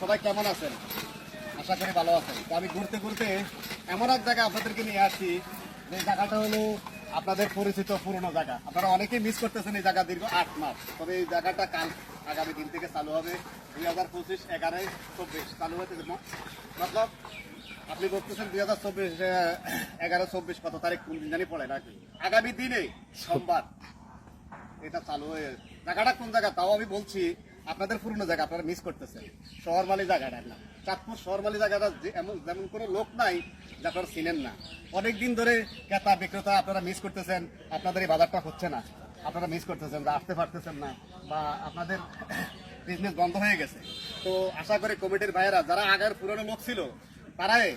সবাই কেমন আছেন? আশা করি ভালো আছেন। তো আমি ঘুরতে ঘুরতে এমন এক জায়গা আপনাদেরকে নিয়ে আসছি, যে জায়গাটা হলো আপনাদের পরিচিত পুরনো জায়গা। আপনারা অনেকেই মিস করতেছেন এই জায়গা দীর্ঘ আট মাস। তবে এই জায়গাটা কাল আগামী দিন থেকে চালু হবে দুই হাজার পঁচিশ, এগারোই, চব্বিশ। চালু হতে মতলব আপনি বলতেছেন দুই হাজার চব্বিশ এগারো, চব্বিশ, কত তারিখ, কোন দিন জানি পড়ে নাকি? আগামী দিনে সোমবার এটা চালু হয়ে জায়গাটা কোন জায়গা? তাও আমি বলছি আপনাদের পুরনো জায়গা, আপনারা মিস করতেছেন। শহরমালি জায়গাটা, না। চাঁদপুর শহরমালি জায়গাটা এমন যেমন কোনো লোক নাই যা আপনারা চিনেন না। অনেক দিন ধরে ক্রেতা, বিক্রেতা আপনারা মিস করতেছেন, আপনাদের এই বাজারটা হচ্ছে না। আপনারা মিস করতেছেন বা আসতে পারতেছেন না বা আপনাদের বিজনেস বন্ধ হয়ে গেছে। তো আশা করি কমিটির ভাইয়েরা, যারা আগের পুরনো লোক ছিল, তারাই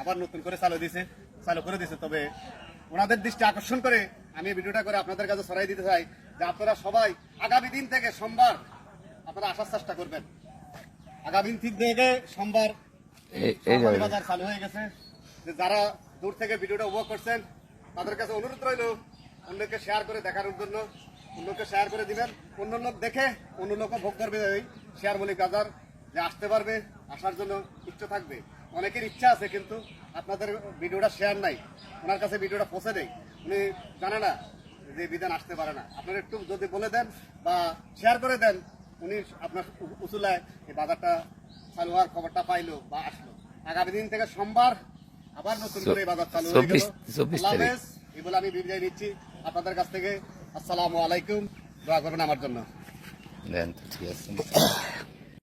আবার নতুন করে চালু দিছে, চালু করে দিছে। তবে ওনাদের দৃষ্টি আকর্ষণ করে আমি ভিডিওটা করে আপনাদের কাছে ছড়াই দিতে চাই যে আপনারা সবাই আগামী দিন থেকে সোমবার আপনারা আসার চেষ্টা করবেন। আগামী দিন থেকে সোমবার। বাজার চালু হয়ে গেছে। যে যারা দূর থেকে ভিডিওটা উপভোগ করছেন তাদের কাছে অনুরোধ রইল অন্যকে শেয়ার করে দেখার জন্য। অন্যকে শেয়ার করে দিবেন। অন্য লোক দেখে অন্য লোকও ভোগ করবে এই শেয়ার মলিক বাজার। যে আসতে পারবে আসার জন্য ইচ্ছে থাকবে। অনেকের ইচ্ছা আছে কিন্তু আপনাদের ভিডিওটা শেয়ার নাই। ওনার কাছে ভিডিওটা পৌঁছে নেই উনি জানে না যে বিধান আসতে পারে না। আপনারা একটু যদি বলে দেন বা শেয়ার করে দেন উনি আপনার উচুলায় এই বাজারটা চালু হওয়ার খবরটা পাইলো বা আসলো। আগামী দিন থেকে সোমবার আবার নতুন করে এই বাজার চালু হয়ে গেল। এই বলে আমি বিদায় নিচ্ছি। আপনাদের কাছ থেকে আসসালামু আলাইকুম। দোয়া করবেন আমার জন্য। ঠিক আছে।